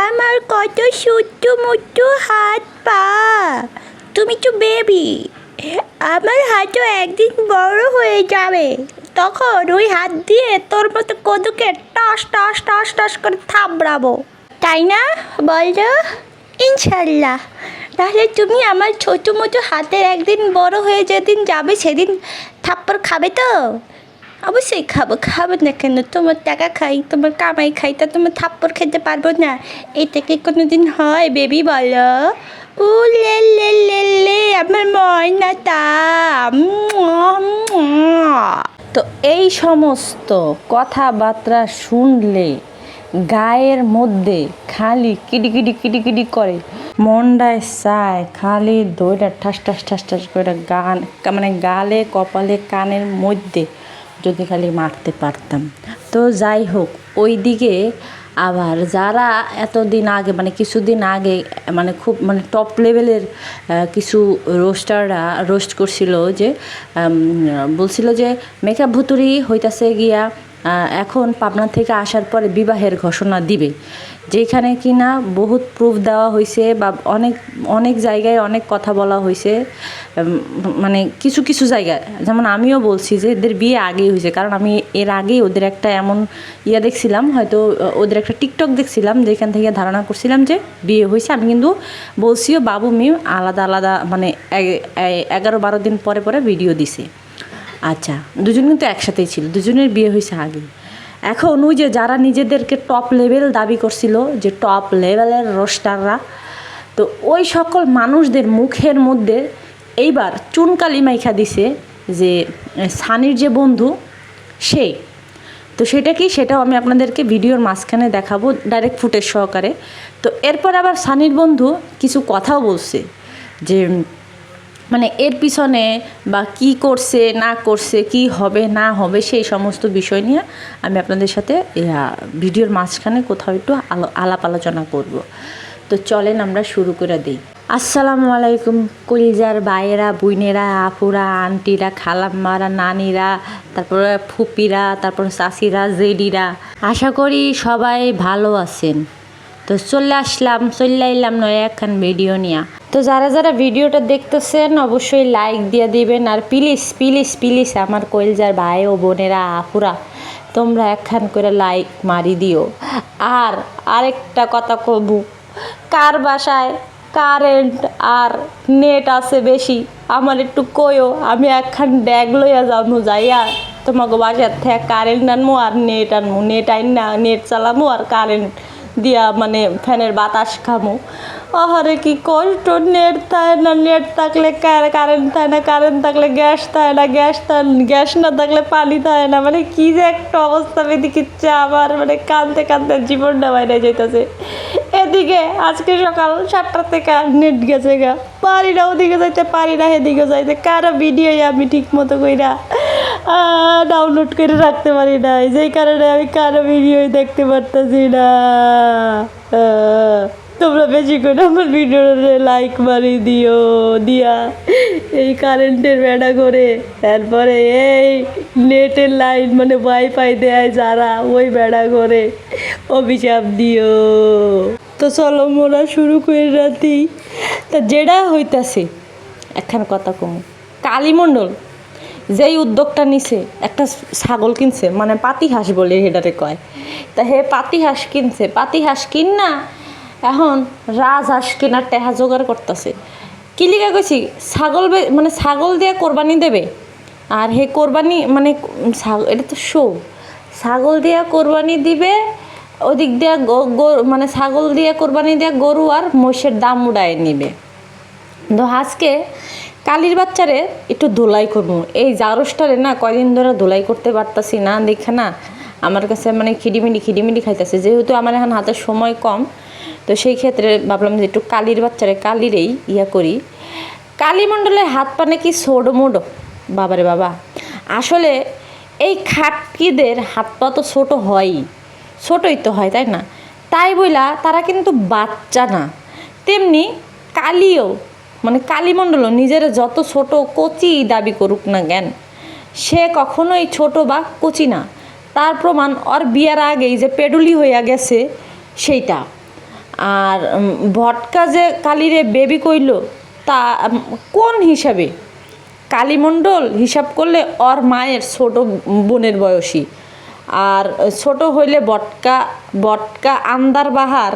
আমার কত সুট্টু মুট্টু হাত পা। তুমি তো বেবি আমার হাতও একদিন বড় হয়ে যাবে। তখন ওই হাত দিয়ে তোর মতো কদুকে টস টস টস টস করে থাবড়াবো। তাই না বলো ইনশাল্লাহ। তাহলে তুমি আমার ছোটো মোটো হাতের একদিন বড় হয়ে যেদিন যাবে, সেদিন থাপ্পড় খাবে তো? অবশ্যই খাব খাব না কেন? তোমার টাকা খাই তোমার কামাই খাই তা তোমার থাপ্পড় খেতে পারব না। এটা কি কোনো দিন হয় বেবি বলো? উ লে লে লে লে আমার ময়নাটা। মুয়া, মুয়া। তো এই সমস্ত কথাবার্তা শুনলে গায়ের মধ্যে খালি কিডিকিডি কিডিকিডি করে। মন্ডায় চায় খালি দইটা ঠাস ঠাস ঠাস ঠাস করে গান মানে গালে কপালে কানের মধ্যে যদি খালি মারতে পারতাম। তো যাই হোক ওই দিকে আবার যারা এতদিন আগে মানে কিছুদিন আগে মানে খুব মানে টপ লেভেলের কিছু রোস্টাররা রোস্ট করছিল যে বলছিল যে, মেকআপ ভুতুরি হইতাছে গিয়া এখন পাবনা থেকে আসার পরে বিবাহের ঘোষণা দিবে। যেখানে কিনা বহুত প্রুফ দেওয়া হয়েছে বা অনেক অনেক জায়গায় অনেক কথা বলা হয়েছে মানে কিছু কিছু জায়গায়। যেমন আমিও বলছি যে এদের বিয়ে আগেই হয়েছে কারণ আমি এর আগেই ওদের একটা এমন ইয়া দেখছিলাম, হয়তো ওদের একটা টিকটক দেখছিলাম, যেখান থেকে ধারণা করছিলাম যে বিয়ে হয়েছে আমি কিন্তু বলছিও বাবু মেয়ে আলাদা আলাদা মানে এগারো, বারো দিন পরে পরে ভিডিও দিছে। আচ্ছা দুজন কিন্তু একসাথেই ছিল, দুজনের বিয়ে হয়েছে আগে। এখন ওই যে যারা নিজেদেরকে টপ লেভেল দাবি করছিল, যে টপ লেভেলের রোস্টাররা তো ওই সকল মানুষদের মুখের মধ্যে এইবার চুনকালি মাইখা দিছে যে সানির যে বন্ধু, সে। তো সেটা কি? সেটাও আমি আপনাদেরকে ভিডিওর মাঝখানে দেখাবো ডাইরেক্ট ফুটেজ সহকারে। তো এরপর আবার সানির বন্ধু কিছু কথাও বলছে, যে মানে এর পিছনে বা কি করছে, না করছে, কি হবে, না হবে, সেই সমস্ত বিষয় নিয়ে আমি আপনাদের সাথে ভিডিওর মাঝখানে কোথাও একটু আলো, আলাপ আলোচনা করব। তো চলেন আমরা শুরু করে দিই। আসসালামু আলাইকুম, কলিজার ভাইয়েরা বুইনেরা আপুরা, আন্টিরা, খালাম্মারা, নানিরা, তারপরে ফুপিরা, তারপর চাষিরা, জেডিরা। আশা করি সবাই ভালো আছেন। তো চলে আসলাম, চলে আইলাম নয় একখান ভিডিও নিয়া। তো যারা যারা ভিডিওটা দেখতেছেন, অবশ্যই লাইক দিয়ে দিবেন। আর প্লিজ প্লিজ প্লিজ আমার কইলজার ভাই ও বোনেরা, আপুরা, তোমরা একখান করে লাইক মারি দিও। আর আরেকটা কথা কব, কার বাসায় কারেন্ট আর নেট আছে বেশি, আমার একটু কইও, আমি একখান ব্যাগ লইয়া যাব, যাইয়া তোমাকে বাসার থেকে কারেন্ট আনব আর নেট আনব নেট আইন না নেট চালামো আর কারেন্ট দিয়া মানে ফ্যানের বাতাস খামো। আহারে কি কষ্ট? নেট থাকে না, নেট থাকলে কারেন্ট থাকে না কারেন্ট থাকলে গ্যাস থাকে না গ্যাস গ্যাস না থাকলে পানি থাকে না। মানে কি যে একটা অবস্থা এদিকে আমার মানে কাঁদতে কাঁদতে জীবনটা বাইরে যেতেছে এদিকে আজকে সকাল সাতটা থেকে নেট গেছে গা। পারি না ওদিকে যাইতে পারি না এদিকে যাইতে। কারও ভিডিও আমি ঠিক মতো কইরা ডাউনলোড করে রাখতে পারি না যেই কারণে আমি কারও ভিডিওই দেখতে পারতেছি না। তোমরা বেশি করে আমার ভিডিওতে লাইক মারি দিও, দিয়া এই কারেন্টের বেড়া করে। তারপরে এই নেটের লাইন মানে ওয়াইফাই দেয় যারা, ওই বেড়া করে। অভিশাপ দিও। তো চলো, মোরা শুরু করে রাতি তা যেটা হইতাছে, একখান কথা কম। কালীমণ্ডল, যেই উদ্যোগটা নিছে, একটা ছাগল কিনছে মানে পাতি হাঁস বলে হেডারে কয়। তা হে পাতি হাঁস কিনছে পাতি হাঁস কিন না এখন রাজ হাঁস কেনার টেহা জোগাড় করতেছে। কি লিগা কইছি? ছাগল মানে ছাগল দিয়ে কোরবানি দেবে? আর হে কোরবানি মানে এটা তো শো ছাগল দিয়ে কোরবানি দিবে, ওদিক দিয়ে মানে ছাগল দিয়ে কোরবানি দিয়ে গরু আর মহিষের দাম উড়ায় নিবে। তো আজকে কালির বাচ্চারে একটু ধোলাই করব। এই জারসটারে না কয়দিন ধরে ধোলাই করতে পারতাছি না, দেখে না আমার কাছে মানে খিডিমিডি খিডিমিডি খাইতেছে। যেহেতু আমার এখন হাতে সময় কম, তো সেই ক্ষেত্রে ভাবলাম যে একটু কালির বাচ্চারে, কালিরেই ইয়া করি। কালীমণ্ডলের হাত পা নাকি সোডো মোডো বাবারে বাবা। আসলে এই খাটকিদের হাত পা তো ছোটো হয়ই। ছোটোই তো হয়, তাই না? তাই বইলা তারা কিন্তু বাচ্চা না। তেমনি কালিও মানে কালীমণ্ডলও নিজের যত ছোট কচি দাবি করুক না জ্ঞান সে কখনোই ছোট বা কচি না। তার প্রমাণ ওর বিয়ার আগেই যে পেডুলি হইয়া গেছে, সেইটা। আর ভটকা যে কালিরে বেবি কইল, তা কোন হিসাবে? কালীমণ্ডল হিসাব করলে ওর মায়ের ছোট বোনের বয়সী। আর ছোট হইলে বটকা বটকা আন্দার বাহার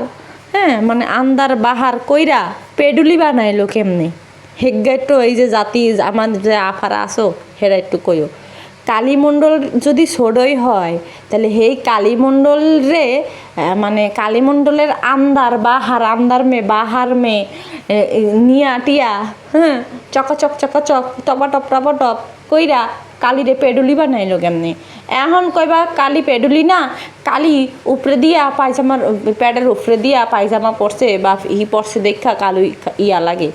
হ্যাঁ মানে আন্দার বাহার কইরা পেডুলি বানাইলো কেমনে? হেগ্গা একটু এই যে জাতি, আমার যে আফারা আসো হেরা একটু কইও। কালীমণ্ডল যদি ছোটই হয় তাহলে সেই কালীমণ্ডল রে মানে কালীমণ্ডলের আন্দার বা হার আন্দার মে বাহার মে এ, এ, নিয়া টিয়া হ্যাঁ চকাচক চকাচক টপাটপ টপাটপ কইরা কালিরে পেডুলি বানাইলো কেমনে? এখন কইবা কালি পেডুলি না কালি উপরে দিয়া পায়জামার প্যাডের উপরে দিয়া পায়জামা পরছে বা ই পরছে দেখা কালু ইয়া লাগে।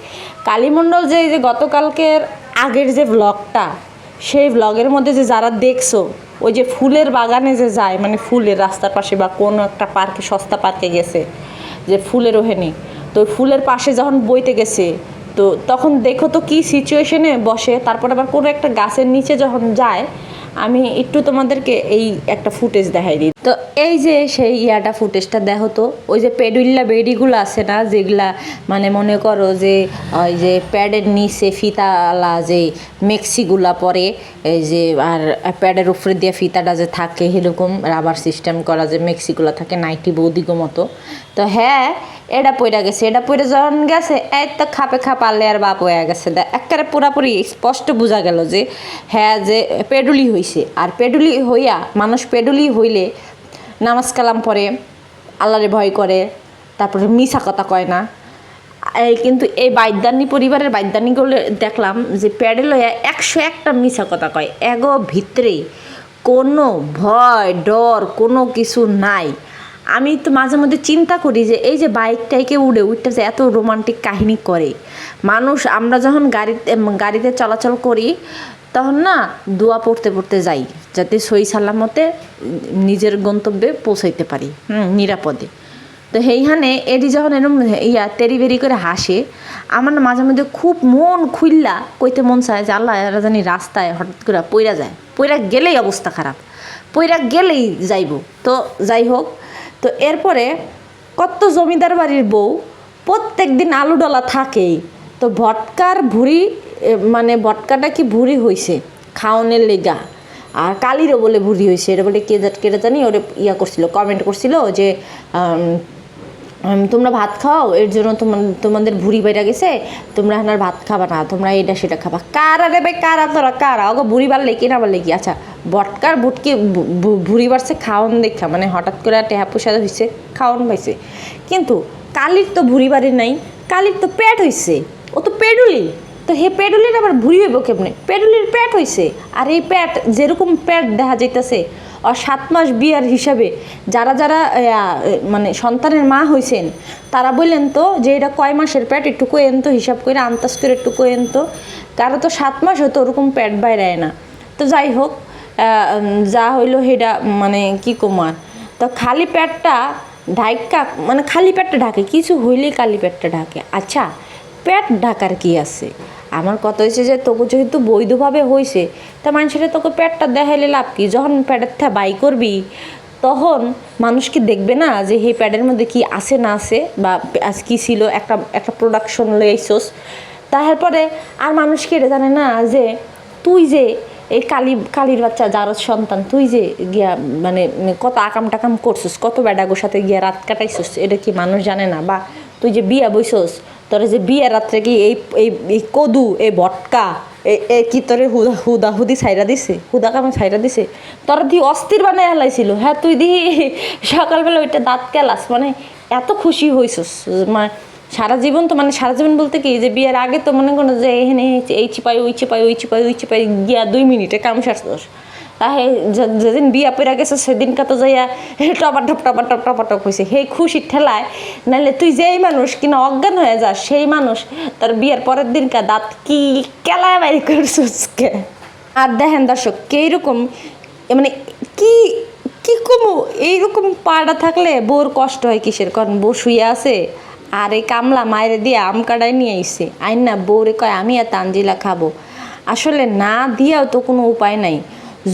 কালীমণ্ডল যে যে গতকালকের আগের যে ব্লগটা সেই ব্লগের মধ্যে যে যারা দেখছ, ওই যে ফুলের বাগানে যে যায় মানে ফুলের রাস্তার পাশে বা কোনো একটা পার্কে সস্তা পার্কে গেছে, যে ফুলের ওহেনি তো ফুলের পাশে যখন বইতে গেছে, তো তখন দেখো তো কি সিচুয়েশনে বসে, তারপর আবার কোনো একটা গাছের নিচে যখন যায়, আমি একটু তোমাদেরকে এই একটা ফুটেজ দেখাই দিই। তো এই যে সেই ইয়াটা ফুটেজটা, দেখো তো, ওই যে পেডুল্লা বেডিগুলো আছে না, যেগুলা মানে মনে করো যে, ওই যে প্যাডের নিচে ফিতালা যে মেক্সিগুলা পরে, এই যে আর প্যাডের উপরে দিয়ে ফিতাটা যে থাকে এরকম রাবার সিস্টেম করা যে মেক্সিগুলা থাকে, নাইটি বৌদিগো মতো। তো হ্যাঁ এটা পইরা গেছে, এটা পইরা যখন গেছে, এই তো খাপে খাপ আর বাপ হয়ে গেছে। দে, একেবারে পুরাপুরি স্পষ্ট বোঝা গেল যে হ্যাঁ যে পেডুলি হইছে। আর পেডুলি হইয়া, মানুষ পেডুলি হইলে নামাজ কালাম পড়ে, আল্লাহরে ভয় করে, তারপরে মিশা কথা কয় না। এই কিন্তু এই বাইদানি পরিবারের বাইদানিগুলো দেখলাম যে প্যাডে লইয়া একশো একটা মিশা কথা কয়। এগো ভিতরে কোনো ভয়, ডর, কোনো কিছু নাই। আমি তো মাঝে মধ্যে চিন্তা করি যে এই যে বাইকটাইকে উড়ে উঠতে যে এত রোমান্টিক কাহিনী করে। মানুষ, আমরা যখন গাড়িতে গাড়িতে চলাচল করি তখন না দোয়া পড়তে পড়তে যাই, যাতে সই সালামতে নিজের গন্তব্যে পৌঁছাইতে পারি, হুম, নিরাপদে। তো সেইখানে এটি যখন এরকম ইয়া তেরি বেরি করে হাসে, আমার মাঝে মধ্যে খুব মন খুললা কইতে মন চায় যে আল্লাহ এরা জানি রাস্তায় হঠাৎ করে পইরা যায়। পইরা গেলেই অবস্থা খারাপ, পইরা গেলেই যাইব। তো যাই হোক, তো এরপরে কত জমিদার বাড়ির বউ প্রত্যেক দিন আলু ডলা থাকেই, তো ভটকার ভুড়ি মানে বটকাটা কি ভুড়ি হইছে? খাওনের লেগা। আর কালিরও বলে ভুড়ি হয়েছে এটা বলে কে কেটে জানি, ওরে ইয়া করছিল কমেন্ট করছিল যে তোমরা ভাত খাও, এর জন্য তোমার তোমাদের ভুড়ি বাইরা গেছে, তোমরা আর ভাত খাবা না, তোমরা এটা সেটা খাবা। কারা রে ভাই, কারা তোরা, কারা? ওগো ভুড়ি বাড়লে কি না বাড়লে কি? আচ্ছা বটকার বুটকি ভুড়ি বাড়ছে খাওন দেখা মানে হঠাৎ করে টেহা পয়সা হয়েছে খাওন পাইছে। কিন্তু কালির তো ভুড়ি বাড়ি নাই, কালির তো পেট হইছে, ও তো পেডুলি তো হে পেডুলির আবার ভুড়ি হইব কেমনে? পেডুলির পেট হইছে। আর এই প্যাট যেরকম পেট দেখা যাইতেছে, আর সাত মাস বিয়ার হিসাবে যারা যারা মানে সন্তানের মা হইছেন, তারা বললেন তো যে এটা কয় মাসের প্যাট একটু কোয়েন তো, হিসাব করে আন্তাজ করে একটু কোয়েন তো। কারও তো সাত মাস হয়তো ওরকম পেট বাইরে না। তো যাই হোক যা হইল সেটা মানে কি কুমার তো খালি পেটটা ঢাকা মানে খালি পেটটা ঢাকে, কিছু হইলেই খালি পেটটা ঢাকে। আচ্ছা পেট ঢাকার কি আছে? আমার কথা হয়েছে যে তোকে যেহেতু বৈধভাবে হয়েছে তা মানুষের তোকে পেটটা দেখাইলে লাভ কি? যখন প্যাডের থা বাই করবি, তখন মানুষ কি দেখবে না যে এই প্যাডের মধ্যে কি আছে না আছে বা আজ কি ছিল একটা একটা প্রোডাকশন লইছস? তারপরে আর মানুষ কি এটা জানে না যে তুই যে এই কালী, কালীর বাচ্চা যার সন্তান, তুই যে গিয়া মানে কত আকাম টাকাম করছিস, কত বেডাগোর সাথে গিয়া রাত কাটাইছিস, এটা কি মানুষ জানে না? বা তুই যে বিয়া বইছস তোরে যে বিয়ের রাত্রে কি এই এই কদু, এই ভটকা, এ- এ কি তোরে হুদা হুদা হুদি ছাইরা দিছে? হুদা কামে ছাইরা দিছে? তোর দি অস্থির বানায় হেলাইছিল হ্যাঁ তুই দি সকালবেলা ওইটা দাঁত কেলাস। মানে এত খুশি হইছস মানে সারা জীবন তো মানে সারা জীবন বলতে কি, যে বিয়ের আগে তো মনে করো যে এখানে এই চিপাই ওই চিপাই ওই চিপাই ওই চিপাই গিয়া দুই মিনিটে কাম সারছস। তাহে যেদিন বিয়া পেরা গেছে সেদিনকা তো যাইয়া টপা টপ টপা টপ টপা টপ হয়েছে সেই খুশির ঠেলায় নাহলে তুই যেই মানুষ কিনা অজ্ঞান হয়ে যাস, সেই মানুষ তার বিয়ের পরের দিনকা দাঁত কি কেলায় বাইরে করছিস কে আর দেখেন দর্শক এইরকম মানে কি কি কমু, এইরকম পাড়া থাকলে বোর কষ্ট হয় কিসের? কারণ বউ শুয়ে আছে, আর এই কামলা মায়ের দিয়ে আম কাটাই নিয়ে আইসে আইন না, বউরে কয়, আমি আর তানজিলা খাব। আসলে না দিয়াও তো কোনো উপায় নাই।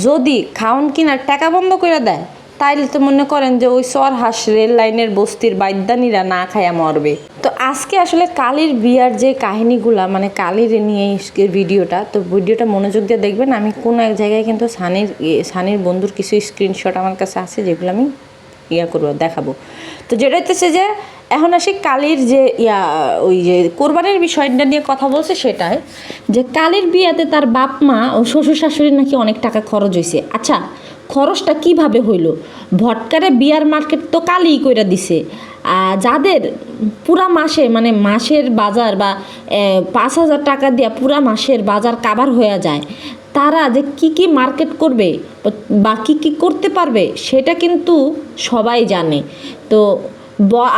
যদি খাওন কিনার টাকা বন্ধ করে দেয়, তাইলে তো মনে করেন যে ওই সর হাঁস রেল লাইনের বস্তির বাইদ্যানীরা না খায়া মরবে। তো আজকে আসলে কালির বিয়ার যে কাহিনীগুলা মানে কালির নিয়ে ভিডিওটা, তো ভিডিওটা মনোযোগ দিয়ে দেখবেন, আমি কোনো এক জায়গায় কিন্তু সানির সানির বন্ধুর কিছু স্ক্রিনশট আমার কাছে আছে, যেগুলো আমি ইয়া করব, দেখাবো। তো যেটা হচ্ছে যে এখন আসি কালির যে, ইয়া, ওই যে কোরবানির বিষয়টা নিয়ে কথা বলছে সেটাই, যে কালির বিয়াতে তার বাপ মা ও শ্বশুর শাশুড়ির নাকি অনেক টাকা খরচ হয়েছে আচ্ছা খরচটা কীভাবে হইল? ভটকারে বিয়ার মার্কেট তো কালি কইরা দিছে। আর যাদের পুরা মাসে মানে মাসের বাজার বা পাঁচ হাজার টাকা দিয়া পুরা মাসের বাজার কাবার হয়ে যায়, তারা যে কি কি মার্কেট করবে বা কি কি করতে পারবে, সেটা কিন্তু সবাই জানে। তো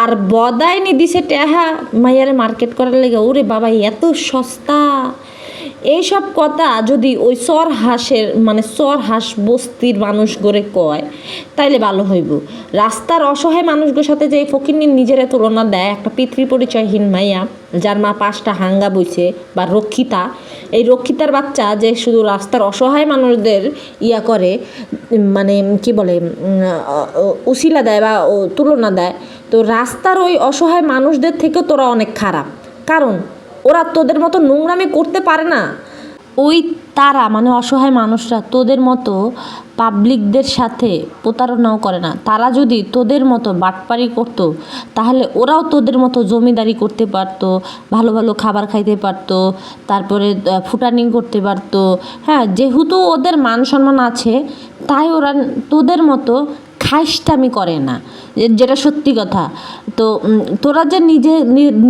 আর বদায়নি দিছে টেহা মাইয়ারে মার্কেট করার লেগে ওরে বাবা এত সস্তা। এইসব কথা যদি ওই চর হাঁসের মানে চর হাঁস বস্তির মানুষ গড়ে কয়, তাইলে ভালো হইব। রাস্তার অসহায় মানুষগুলোর সাথে যে ফকিরনির নিজের তুলনা দেয়, একটা পিতৃ পরিচয়হীন মাইয়া, যার মা পাঁচটা হাঙ্গা বইছে, বা রক্ষিতা, এই রক্ষিতার বাচ্চা যে শুধু রাস্তার অসহায় মানুষদের ইয়া করে মানে কি বলে উশিলা দেয় বা তুলনা দেয়, তো রাস্তার ওই অসহায় মানুষদের থেকেও তোরা অনেক খারাপ। কারণ ওরা তোদের মতো নোংরামি করতে পারে না। ওই তারা মানে অসহায় মানুষরা, তোদের মতো পাবলিকদের সাথে প্রতারণাও করে না। তারা যদি তোদের মতো বাটপারি করতো, তাহলে ওরাও তোদের মতো জমিদারি করতে পারতো, ভালো ভালো খাবার খাইতে পারতো, তারপরে ফুটানি করতে পারতো। হ্যাঁ যেহেতু ওদের মান সম্মান আছে, তাই ওরা তোদের মতো খাইস্টামি করে না। যেটা সত্যি কথা। তো তোরা যে নিজে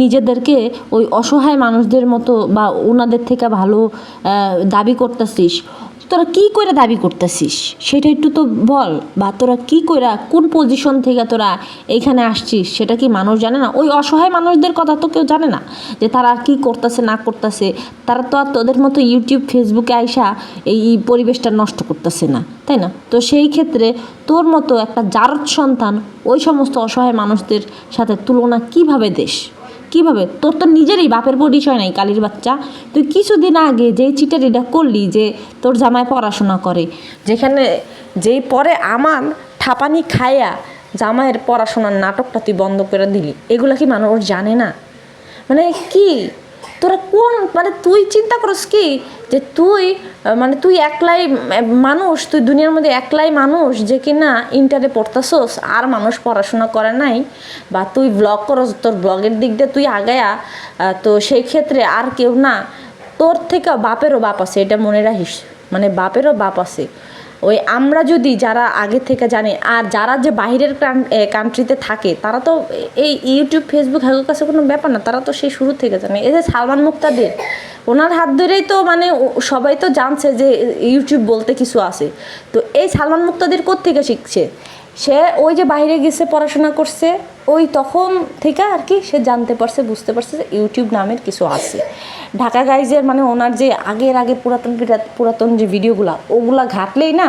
নিজেদেরকে ওই অসহায় মানুষদের মতো বা ওনাদের থেকে ভালো দাবি করতেছিস তোরা কি করে দাবি করতেছিস? সেটা একটু তো বল। বা তোরা কি করে, কোন পজিশন থেকে তোরা এইখানে আসছিস? সেটা কি মানুষ জানে না? ওই অসহায় মানুষদের কথা তো কেউ জানে না যে তারা কি করতেছে, না করতেছে। তারা তো আর তোদের মতো ইউটিউব ফেসবুকে আইসা এই এই পরিবেশটা নষ্ট করতেছে না, তাই না? তো সেই ক্ষেত্রে তোর মতো একটা জারদ সন্তান ওই সমস্ত অসহায় মানুষদের সাথে তুলনা কীভাবে দেশ? কীভাবে? তোর তো নিজেরই বাপের পরিচয় নাই, কালির বাচ্চা। তুই কিছুদিন আগে যে চিটারিটা করলি যে তোর জামায় পড়াশোনা করে, যেখানে যেই পরে আমার ঠাপানি খায়া জামাইয়ের পড়াশোনার নাটকটা তুই বন্ধ করে দিলি, এগুলো কি মানুষ জানে না? মানে কি তোরা কোন মানে তুই চিন্তা করস কি যে তুই মানে তুই একলাই মানুষ, তুই দুনিয়ার মধ্যে একলাই মানুষ যে কিনা ইন্টারে পড়তাছস, আর মানুষ পড়াশোনা করে নাই, বা তুই ব্লগ করস, তোর ব্লগের দিক দিয়ে তুই আগায়া তো সেই ক্ষেত্রে আর কেউ না, তোর থেকে বাপেরও বাপ আছে, এটা মনে রাখিস মানে বাপেরও বাপ আছে। ওই আমরা যদি যারা আগে থেকে জানি, আর যারা যে বাহিরের কান্ট্রিতে থাকে, তারা তো এই ইউটিউব ফেসবুক হাগুর কাছে কোনো ব্যাপার না, তারা তো সেই শুরু থেকে জানে। এই যে সালমান মুক্তাদের, ওনার হাত ধরেই তো মানে সবাই তো জানছে যে ইউটিউব বলতে কিছু আছে। তো এই সালমান মুক্তাদের থেকে শিখছে? সে ওই যে বাইরে গেছে, পড়াশোনা করছে, ওই তখন থেকে আর কি সে জানতে পারছে, বুঝতে পারছে যে ইউটিউব নামের কিছু আছে। ঢাকা গাইজের মানে ওনার যে আগের আগে পুরাতন পুরাতন যে ভিডিওগুলো, ওগুলা ঘাটলেই না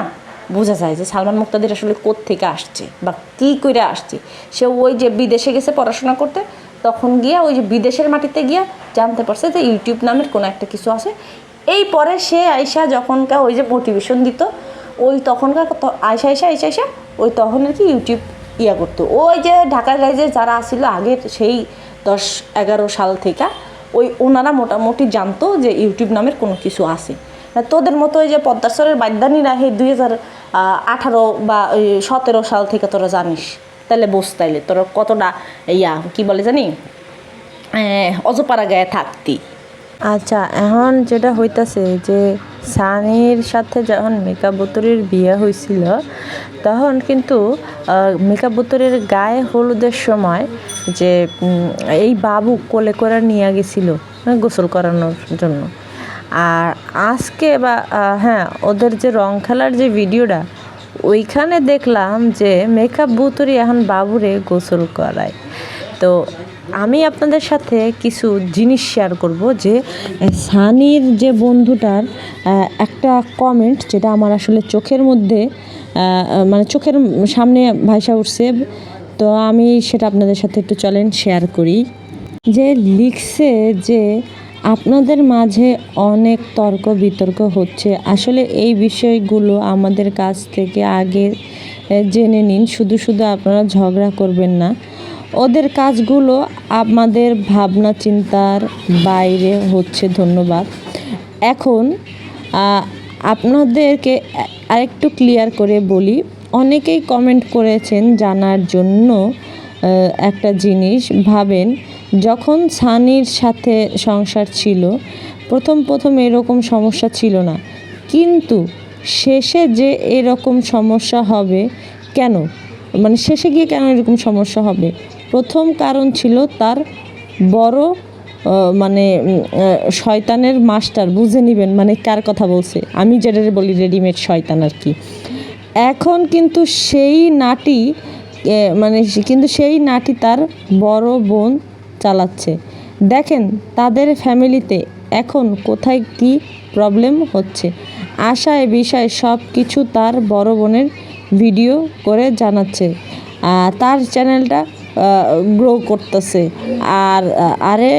বোঝা যায় যে সালমান মুক্তাদের আসলে থেকে আসছে বা কী করে আসছে। সে ওই যে বিদেশে গেছে পড়াশোনা করতে, তখন গিয়ে ওই যে বিদেশের মাটিতে গিয়ে জানতে পারছে যে ইউটিউব নামের কোনো একটা কিছু আছে। এই পরে সে আইসা যখনকার ওই যে মোটিভেশন দিত, ওই তখনকার আইসা আইসা আইসা আইসা ওই তখন আর কি ইউটিউব ইয়া করতো। ওই যে ঢাকা গাইজে যারা আসছিল আগের সেই দশ এগারো সাল থেকে, ওই ওনারা মোটামুটি জানতো যে ইউটিউব নামের কোনো কিছু আছে। তোদের মতো ওই যে পদ্মাসরের বাদ্যানীরা সেই দুই হাজার আঠারো বা, ওই সতেরো সাল থেকে তোরা জানিস। তাহলে বোস তাইলে, তোরা কতটা ইয়া, কি বলে জানি? অজপাড়া গায়ে থাকতি। আচ্ছা এখন যেটা হইতাছে যে সানির সাথে যখন মেকআপ বোতরের বিয়ে হয়েছিল তখন কিন্তু মেকআপ বোতরের গায়ে হলুদের সময় যে এই বাবু কোলে করে নিয়ে গেছিল হ্যাঁ, গোসল করানোর জন্য। আর আজকে বা হ্যাঁ ওদের যে রং খেলার যে ভিডিওটা ওইখানে দেখলাম যে মেকআপ বুতরি এখন বাবুরে গোসল করায়। তো আমি আপনাদের সাথে কিছু জিনিস শেয়ার করব যে সানির যে বন্ধুটার একটা কমেন্ট যেটা আমার আসলে চোখের মধ্যে মানে চোখের সামনে ভাইসা উঠছে। তো আমি সেটা আপনাদের সাথে একটু চলেন শেয়ার করি। যে লিখছে যে, আপনাদের মাঝে অনেক তর্ক বিতর্ক হচ্ছে। আসলে এই বিষয়গুলো আমাদের কাছ থেকে আগে জেনে নিন। শুধু শুধু আপনারা ঝগড়া করবেন না। ওদের কাজগুলো আমাদের ভাবনা চিন্তার বাইরে হচ্ছে, ধন্যবাদ। এখন আপনাদেরকে আরেকটু ক্লিয়ার করে বলি, অনেকেই কমেন্ট করেছেন জানার জন্য একটা জিনিস, ভাবেন যখন সানির সাথে সংসার ছিল, প্রথম প্রথম এরকম সমস্যা ছিল না। কিন্তু শেষে যে এরকম সমস্যা হবে, কেন? মানে শেষে গিয়ে কেন এরকম সমস্যা হবে? প্রথম কারণ ছিল তার বড় মানে শয়তানের মাস্টার। বুঝে নেবেন মানে কার কথা বলছে? আমি যেটা বলি রেডিমেড শয়তান আর কি। এখন কিন্তু সেই নাটি মানে কিন্তু সেই নাটি তার বড় বোন চালাচ্ছে। দেখেন তাদের ফ্যামিলিতে এখন কোথায় কি প্রবলেম হচ্ছে? আশায় বিষয় সব কিছু তার বড় বোনের ভিডিও করে জানাচ্ছে। তার চ্যানেলটা গ্রো করতেছে। আর আরে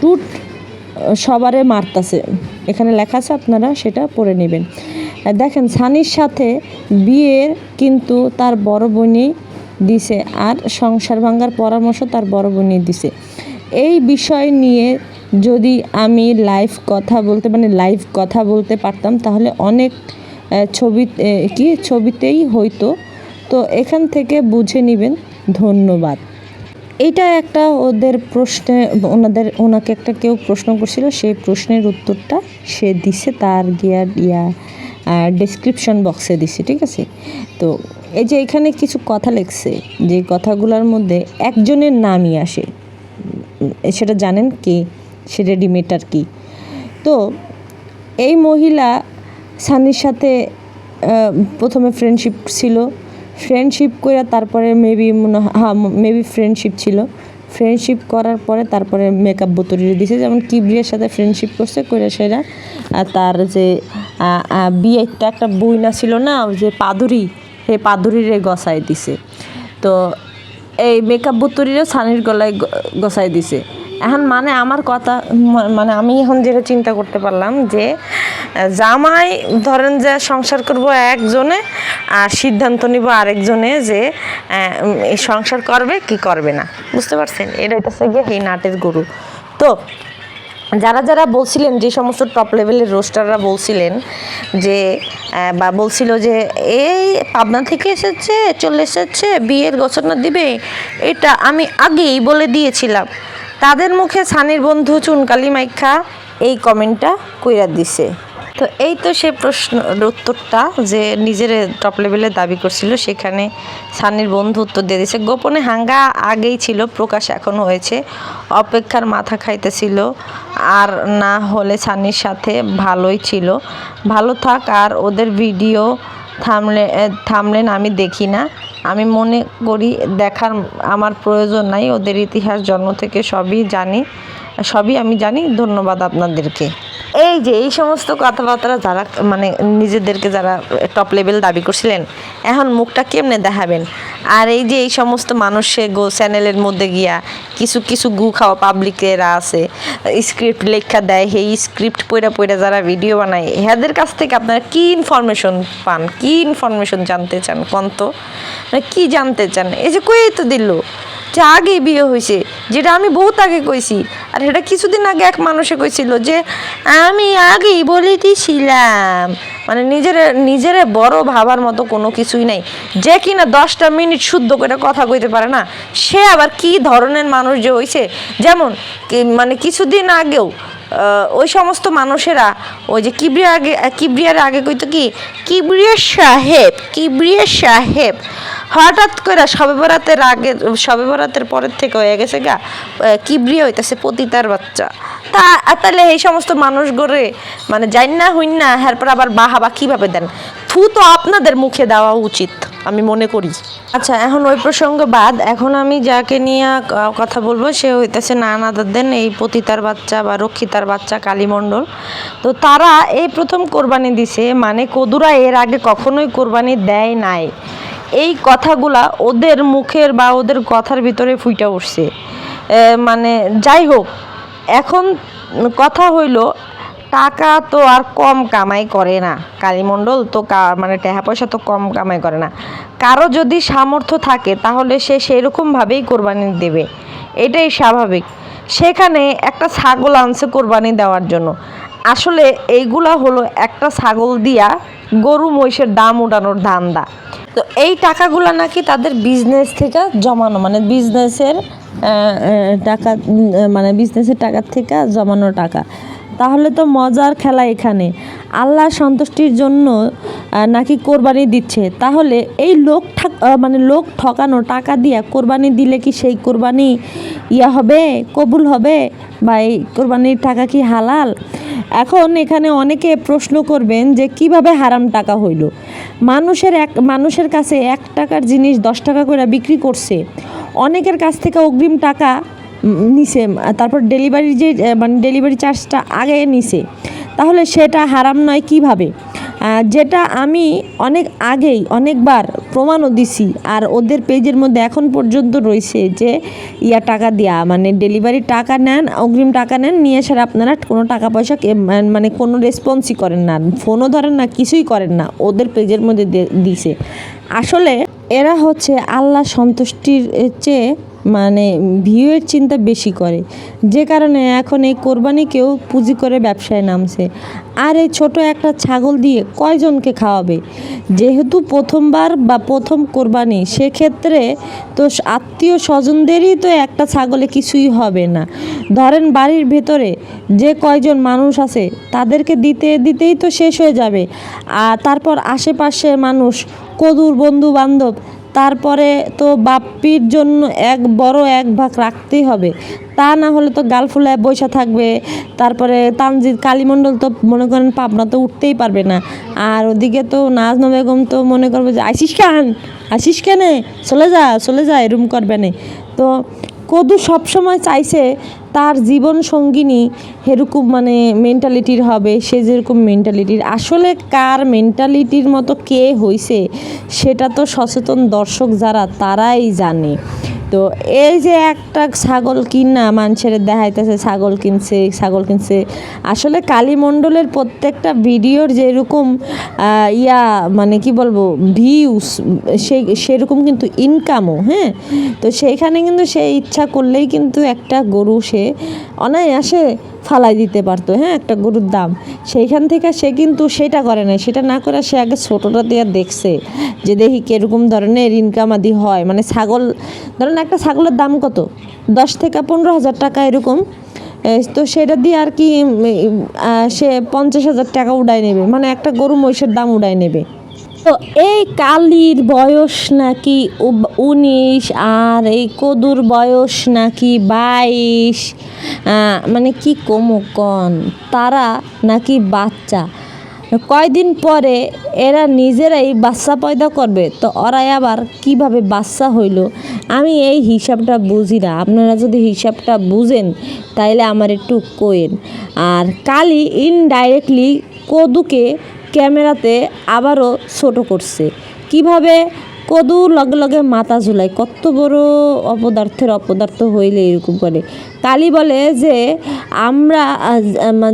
টুট সবারে মারতাছে। এখানে লেখা আছে আপনারা সেটা পড়ে নেবেন। দেখেন, সানির সাথে বিয়ের কিন্তু তার বড় বোনই দিছে আর সংসার ভাঙার পরামর্শ তার বড় বোনই দিছে। এই বিষয় নিয়ে যদি আমি লাইভ কথা বলতে মানে লাইভ কথা বলতে পারতাম, তাহলে অনেক ছবি কি, ছবিতেই হইতো। তো এখান থেকে বুঝে নেবেন ধন্যবাদ। এটা একটা ওদের প্রশ্নে, ওনাদের, ওনাকে একটা কেউ প্রশ্ন করছিল, সেই প্রশ্নের উত্তরটা সে দিছে, তার গিয়ার, ইয়া ডেসক্রিপশন বক্সে দিছে, ঠিক আছে? তো এই যে এখানে কিছু কথা লেখছে, যে কথাগুলোর মধ্যে একজনের নামই আসে সেটা জানেন কে? সে রেডিমেটার কি? তো এই মহিলা সানির সাথে প্রথমে ফ্রেন্ডশিপ ছিল ফ্রেন্ডশিপ করে তারপরে মেবি মনে হয় মেবি ফ্রেন্ডশিপ ছিল। ফ্রেন্ডশিপ করার পরে তারপরে মেকআপ বোতরিয়ে দিছে। যেমন কিবরিয়ার সাথে ফ্রেন্ডশিপ করছে করে সেটা তার যে বিয়েটা একটা বইনা ছিল না যে পাদুরি, সেই পাদুরিরে গসায় দিছে। তো এই মেকআপ বুতুরিরও সানির গলায় গ- গসাই দিছে। এখন মানে আমার কথা মানে আমি এখন যেটা চিন্তা করতে পারলাম যে জামাই ধরেন যে সংসার করব একজনে আর সিদ্ধান্ত নিব আরেকজনে যে সংসার করবে কি করবে না। বুঝতে পারছেন? এটা হচ্ছে গিয়ে এই নাটের গরু। তো যারা যারা বলছিলেন যে সমস্ত টপ লেভেলের রোস্টাররা বলছিলেন যে বা বলছিল যে, এই পাবনা থেকে এসেছে, চলে এসেছে, বিয়ের ঘোষণা দিবে, এটা আমি আগেই বলে দিয়েছিলাম। তাদের মুখে সানির বন্ধু চুনকালি মাইখা এই কমেন্টটা কইরা দিছে। তো এই তো সে প্রশ্ন উত্তরটা যে নিজের টপ লেভেলে দাবি করছিল, সেখানে সানির বন্ধু উত্তর দিয়ে দিয়েছে গোপনে হাঙ্গা আগেই ছিল, প্রকাশ এখন হয়েছে, অপেক্ষার মাথা খাইতেছিল, আর না হলে সানির সাথে ভালোই ছিল। ভালো থাক, আর ওদের ভিডিও থামলে থামলেন আমি দেখি না। আমি মনে করি দেখার আমার প্রয়োজন নাই, ওদের ইতিহাস জন্ম থেকে সবই জানি, সবই আমি জানি, ধন্যবাদ আপনাদেরকে। এই যে, এই সমস্ত কথাবার্তা যারা মানে নিজেদেরকে যারা টপ লেভেল দাবি করছিলেন, এখন মুখটা কেমনে দেখাবেন? আর এই যে, এই সমস্ত মানুষে গো চ্যানেলের মধ্যে গিয়া কিছু কিছু গু খাওয়া পাবলিকেরা আছে স্ক্রিপ্ট লেখা দেয়, সেই স্ক্রিপ্ট পড়ে পড়ে যারা ভিডিও বানায়, এদের কাছ থেকে আপনারা কি ইনফরমেশন পান? কি ইনফরমেশন জানতে চান? কোন তো? মানে কি জানতে চান? এই যে কই তো দিল? যে আগে বিয়ে হয়েছে, যেটা আমি বহুত আগে কইছি, আর এটা কিছুদিন আগে এক মানুষে কইছিল যে, আমি আগেই বলে দিছিলাম। মানে নিজের নিজের বড় ভাবার মতো কোনো কিছুই নাই। যে কিনা দশটা মিনিট শুদ্ধ করে কথা কইতে পারে না, সে আবার কি ধরনের মানুষ যে হয়েছে যেমন মানে কিছুদিন আগেও ওই সমস্ত মানুষেরা, ওই যে কিবরিয়া আগে, কিবরিয়ার আগে কইতো কি? কিবরিয়া সাহেব কিবরিয়া সাহেব। হঠাৎ করে সবে বরাতের আগে সবে বরাতের পরের থেকে হয়ে গেছে গা কিবরিয়া হইতেছে পতিতার বাচ্চা। তা, তাহলে এই সমস্ত মানুষ গড়ে মানে যাই না হইন না হ্যারপর আবার বাহাবা কীভাবে দেন? থু তো আপনাদের মুখে দেওয়া উচিত, আমি মনে করি। আচ্ছা এখন ওই প্রসঙ্গ বাদ। এখন আমি যাকে নিয়ে কথা বলব, সে হইতেছে নানাদারদের এই পতিতার বাচ্চা বা রক্ষিতার বাচ্চা কালীমণ্ডল। তো তারা এই প্রথম কোরবানি দিছে মানে কদুরা এর আগে কখনোই কোরবানি দেয় নাই। এই কথাগুলা ওদের মুখের বা ওদের কথার ভিতরে ফুইটা উঠছে। মানে যাই হোক, এখন কথা হইল টাকা তো আর কম কামাই করে না। কালীমণ্ডল তো মানে টাকা পয়সা তো কম কামাই করে না। কারও যদি সামর্থ্য থাকে, তাহলে সে সেরকমভাবেই কোরবানি দেবে। এটাই স্বাভাবিক। সেখানে একটা ছাগল আনছে কোরবানি দেওয়ার জন্য। আসলে এইগুলা হলো একটা ছাগল দিয়া গরু মহিষের দাম উঠানোর ধান্দা। তো এই টাকাগুলো নাকি তাদের বিজনেস থেকে জমানো মানে বিজনেসের টাকা মানে বিজনেসের টাকার থেকে জমানো টাকা। তাহলে তো মজার খেলা এখানে। আল্লাহ সন্তুষ্টির জন্য নাকি কোরবানি দিচ্ছে। তাহলে এই লোক ঠাক মানে লোক ঠকানো টাকা দিয়া কোরবানি দিলে কি সেই কোরবানি ইয়া হবে, কবুল হবে? বা এই কোরবানির টাকা কি হালাল? এখন এখানে অনেকে প্রশ্ন করবেন যে কীভাবে হারাম টাকা হইল? মানুষের এক মানুষের কাছে এক টাকার জিনিস দশ টাকা করে বিক্রি করছে। অনেকের কাছ থেকে অগ্রিম টাকা নিছে। তারপর ডেলিভারি যে মানে ডেলিভারি চার্জটা আগে নিছে। তাহলে সেটা হারাম নয় কীভাবে? যেটা আমি অনেক আগেই অনেকবার প্রমাণও দিছি, আর ওদের পেজের মধ্যে এখন পর্যন্ত রয়েছে যে, ইয়া টাকা দেয়া মানে ডেলিভারি টাকা নেন, অগ্রিম টাকা নেন, নিয়ে এসে আপনারা কোনো টাকা পয়সা মানে কোনো রেসপন্সই করেন না ফোনও ধরেন না, কিছুই করেন না, ওদের পেজের মধ্যে দিছে। আসলে এরা হচ্ছে আল্লাহ সন্তুষ্টির চেয়ে মানে ভিউয়ের চিন্তা বেশি করে। যে কারণে এখন এই কোরবানিকেও পুঁজি করে ব্যবসায় নামছে। আর এই ছোট একটা ছাগল দিয়ে কয়জনকে খাওয়াবে? যেহেতু প্রথমবার বা প্রথম কোরবানি, সেক্ষেত্রে তো আত্মীয় স্বজনদেরই তো একটা ছাগলে কিছুই হবে না। ধরেন বাড়ির ভেতরে যে কয়জন মানুষ আছে, তাদেরকে দিতে, দিতেই তো শেষ হয়ে যাবে। আর তারপর আশেপাশের মানুষ, কদূর বন্ধু বান্ধব তারপরে তো বাপ্পির জন্য এক বড় এক ভাগ রাখতেই হবে। তা না হলে তো গাল ফুলায় বৈশা থাকবে। তারপরে তানজিদ কালীমণ্ডল তো মনে করেন পাবনা তো উঠতেই পারবে না। আর ওদিকে তো নাজমা বেগম তো মনে করবে যে আইসিস খান আসিস কেনে? চলে যা চলে যা এরম করবে না। তো কদু সবসময় চাইছে তার জীবন সঙ্গিনী এরকম মানে মেন্টালিটির হবে, সে যেরকম মেন্টালিটির আসলে কার মেন্টালিটির মতো কে হইছে, সেটা তো সচেতন দর্শক যারা, তারাই জানে। তো এই যে একটা ছাগল কিনা মানুষের দেখাইতেছে, ছাগল কিনছে ছাগল কিনছে, আসলে কালীমণ্ডলের প্রত্যেকটা ভিডিওর যেরকম ইয়া মানে কি বলব ভিউস সেই, সেরকম কিন্তু ইনকামও হ্যাঁ? তো সেইখানে কিন্তু সে ইচ্ছা করলেই কিন্তু একটা গরু সে অনায়াসে ফালাই দিতে পারতো হ্যাঁ একটা গরুর দাম। সেইখান থেকে সে কিন্তু সেটা করে না সেটা না করে সে আগে ছোটোটা দিয়ে দেখছে যে দেখি কীরকম ধরনের ইনকাম আদি হয়। মানে ছাগল, ধরেন একটা ছাগলের দাম কত? দশ থেকে পনেরো হাজার টাকা এরকম। তো সেটা দিয়ে আর কি সে পঞ্চাশ হাজার টাকা উড়াই নেবে। মানে একটা গরু মহিষের দাম উড়াই নেবে। তো এই কালির বয়স নাকি উনিশ, আর এই কদুর বয়স নাকি বাইশ মানে কি কমকন তারা নাকি বাচ্চা। কয়দিন পরে এরা নিজেরাই বাচ্চা পয়দা করবে? তো ওরাই আবার কীভাবে বাচ্চা হইল? আমি এই হিসাবটা বুঝি না। আপনারা যদি হিসাবটা বুঝেন, তাইলে আমার একটু কোয়েন আর কালি ইনডাইরেক্টলি কদুকে ক্যামেরাতে আবারও ছোট করছে। কীভাবে? কদু লগে লগে মাথা ঝুলায়। কত বড় অপদার্থের অপদার্থ হইলে এরকম করে। কালী বলে যে, আমরা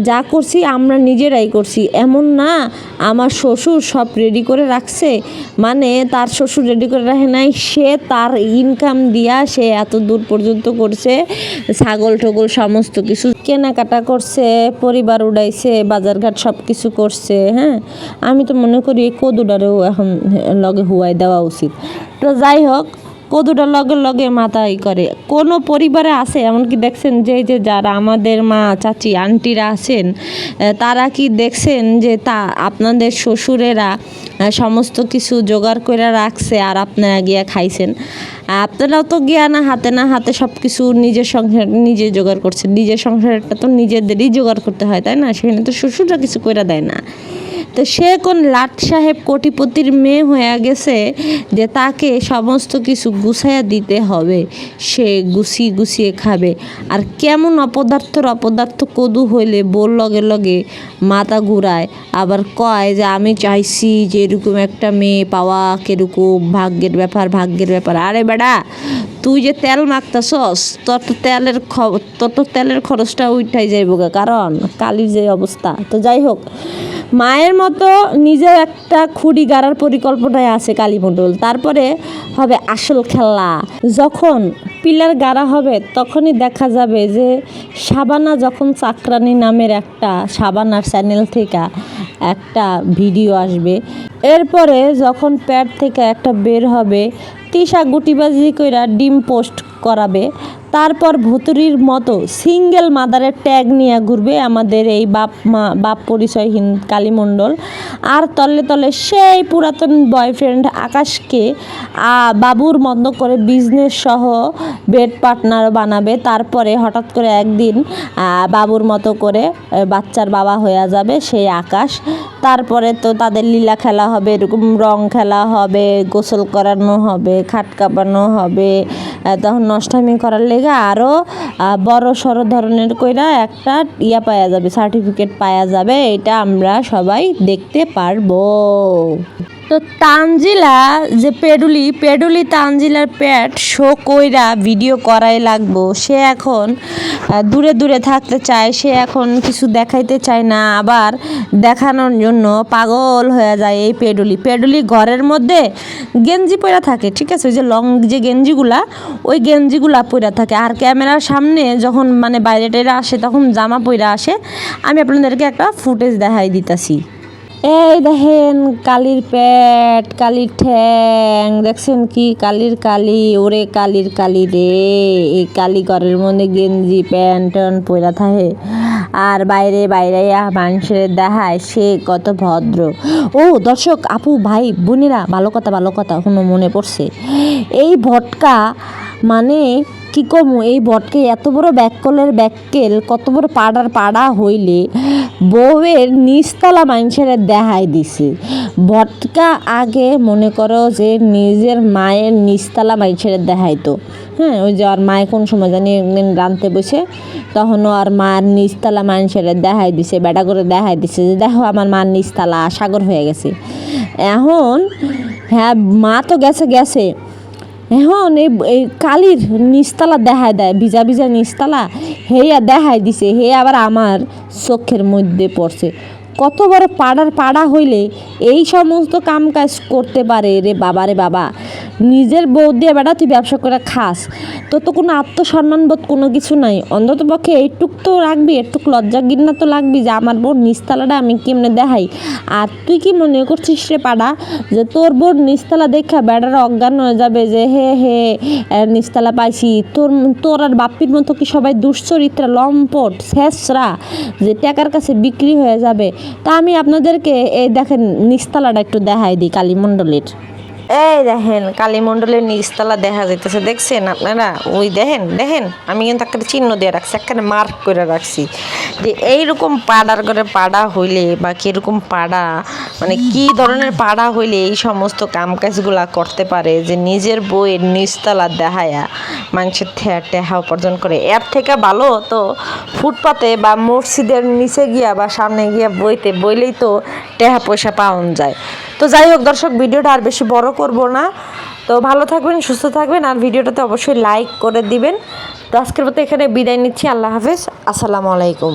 যা করছি আমরা নিজেরাই করছি। এমন না, আমার শ্বশুর সব রেডি করে রাখছে। মানে তার শ্বশুর রেডি করে রাখে নাই, সে তার ইনকাম দিয়া সে এত দূর পর্যন্ত করছে। ছাগল টগল সমস্ত কিছু কেনাকাটা করছে, পরিবার উড়াইছে, বাজারঘাট সব কিছু করছে হ্যাঁ? আমি তো মনে করি এই কদুটারেও এখন লগে হুয়াই দেওয়া উচিত। তো যাই হোক কদুটা লগে লগে মাথায় করে। কোনো পরিবারে আছে, এমনকি দেখছেন যে যে যারা আমাদের মা, চাচি, আন্টিরা আছেন তারা কি দেখছেন যে, তা আপনাদের শ্বশুরেরা সমস্ত কিছু জোগাড় করে রাখছে আর আপনারা গিয়া খাইছেন? আপনারাও তো গিয়া না, হাতে না হাতে সব কিছু নিজের সংসার, নিজে জোগাড় করছেন। নিজের সংসারটা তো নিজেদেরই জোগাড় করতে হয়, তাই না? সেখানে তো শ্বশুররা কিছু করে দেয় না। তো সে কোন লাট সাহেব কোটিপতির মেয়ে হয়ে গেছে যে তাকে সমস্ত কিছু গুছাইয়া দিতে হবে। সে গুছিয়ে গুছিয়ে খাবে। আর কেমন অপদার্থর অপদার্থ কদু হইলে বোর লগে লগে মাথা ঘুরায়। আবার কয় যে, আমি চাইছি যে এরকম একটা মেয়ে পাওয়া কীরকম ভাগ্যের ব্যাপার ভাগ্যের ব্যাপার। আরে বেটা তুই যে তেল মাখতাছস, তোর তো তেলের তোর তো তেলের খরচটা উঠাই যাইব কারণ কালির যে অবস্থা। তো যাই হোক, মায়ের মতো নিজের একটা খুঁড়ি গাড়ার পরিকল্পনায় আছে কালী কালীমণ্ডল তারপরে হবে আসল খেলা যখন পিলার গাড়া হবে, তখনই দেখা যাবে যে সাবানা যখন চাকরানি নামের একটা সাবানার চ্যানেল থেকে একটা ভিডিও আসবে। এরপরে যখন প্যাড থেকে একটা বের হবে তিশা গুটিবাজি কইরা ডিম পোস্ট করাবে? তারপর ভুতুরির মতো সিঙ্গেল মাদারের ট্যাগ নিয়ে ঘুরবে আমাদের এই বাপ মা, বাপ পরিচয়হীন কালীমণ্ডল। আর তলে তলে সেই পুরাতন বয়ফ্রেন্ড আকাশকে বাবুর মতো করে বিজনেস সহ বেড পার্টনার বানাবে। তারপরে হঠাৎ করে একদিন বাবুর মতো করে বাচ্চার বাবা হয়ে যাবে সেই আকাশ। তারপরে তো তাদের লীলা খেলা হবে, এরকম রং খেলা হবে, গোসল করানো হবে, খাট কাঁপানো হবে তখন নষ্টামি করার লেগে আরও বড় সড়ো ধরনের কইরা একটা ইয়া পাওয়া যাবে সার্টিফিকেট পাওয়া যাবে, এটা আমরা সবাই দেখতে পারব। তো তানজিলা যে পেডুলি পেডুলি তানজিলার প্যাট শো কইরা ভিডিও করাই লাগবো। সে এখন দূরে দূরে থাকতে চায়, সে এখন কিছু দেখাইতে চায় না, আবার দেখানোর জন্য পাগল হয়ে যায় এই পেডুলি। পেডুলি ঘরের মধ্যে গেঞ্জি পরা থাকে, ঠিক আছে? ওই যে লং যে গেঞ্জিগুলা, ওই গেঞ্জিগুলা পরা থাকে। আর ক্যামেরার সামনে যখন মানে বাইরে টেরে আসে, তখন জামা পইরা আসে, আমি আপনাদেরকে একটা ফুটেজ দেখাই দিতাছি। এই দেখেন কালির পেট, কালির ঠ্যাং, দেখছেন কি? কালির কালি, ওরে কালির কালি রে। এই কালি ঘরের মধ্যে গেঞ্জি, প্যান্ট ট্যান্ট পরা থাকে। আর বাইরে বাইরে মানুষের দেখায়, সে কত ভদ্র। ও দর্শক, আপু, ভাই, বোনেরা, ভালো কথা ভালো কথা কোনো মনে পড়ছে। এই ভটকা মানে কি কমু? এই বটকে এত বড় ব্যাককলের ব্যাককেল, কত বড় পাড়ার পাড়া হইলে বউয়ের নিচতলা মানুষের দেখাই দিছে। বটকা আগে মনে করো যে নিজের মায়ের নিচতলা মানুষের দেখাইতো হ্যাঁ ওই যে আর মায়ে কোন সময় জানি একদিন রাঁধতে বসে, তখনও আর মার নিচতলা মানুষের দেখাই দিছে বেটা করে দেখাই দিছে যে দেখো আমার মার নিচতলা, সাগর হয়ে গেছে। এখন হ্যাঁ মা তো গেছে গেছে। এখন এই কালির নিস্তালা দেখায় দেয়, ভিজা ভিজা নিস্তালা, হেয়া দেখায় দিছে, হে আবার আমার চোখের মধ্যে পড়ছে। কত বড় পাড়ার পাড়া হইলে এই সমস্ত কাম কাজ করতে পারে রে বাবা রে বাবা। নিজের বউ দিয়ে বেটা তুই ব্যবসা করে খাস। তো তো কোনো আত্মসম্মানবোধ কোনো কিছু নাই। অন্তত পক্ষে এইটুক তো রাখবি একটুক লজ্জা গিন্না তো লাগবি যে আমার বোন নিচতলাটা আমি কেমনে দেখাই। আর তুই কি মনে করছিস রে পাড়া যে তোর বোন নিচতলা দেখা বেড়ারা অজ্ঞান হয়ে যাবে যে হে হে এ, নিচতলা পাইছি। তোর তোর আর বাপ্পির মতো কি সবাই দুশ্চরিত্রা লম্পট শেষরা যে টাকার কাছে বিক্রি হয়ে যাবে? তা আমি আপনাদেরকে এই দেখেন নিচতলাটা একটু দেখাই দিই কালীমণ্ডলের। এই দেখেন, কালীমণ্ডলের নিচতলা দেখা যাইতেছে, দেখছেন আপনারা? ওই দেখেন দেখেন, আমি কিন্তু একটা চিহ্ন দিয়ে রাখছি একটা মার্ক করে রাখছি। যে এইরকম পাড়ার করে পাড়া হইলে বা কীরকম পাড়া মানে কি ধরনের পাড়া হইলে এই সমস্ত কাম কাজগুলা করতে পারে যে নিজের বইয়ের নিচতলা দেখায়া মানুষের টেহা উপার্জন করে? এর থেকে ভালো তো ফুটপাতে বা মসজিদের নিচে গিয়া বা সামনে গিয়া বইতে, বইলেই তো টেহা পয়সা পাওয়া যায়। তো যাই হোক, দর্শক, ভিডিওটা আর বেশি বড় করব না। তো ভালো থাকবেন, সুস্থ থাকবেন, আর ভিডিওটাতে অবশ্যই লাইক করে দিবেন। তো আজকের মতো এখানে বিদায় নিচ্ছি, আল্লাহ হাফেজ, আসসালামু আলাইকুম।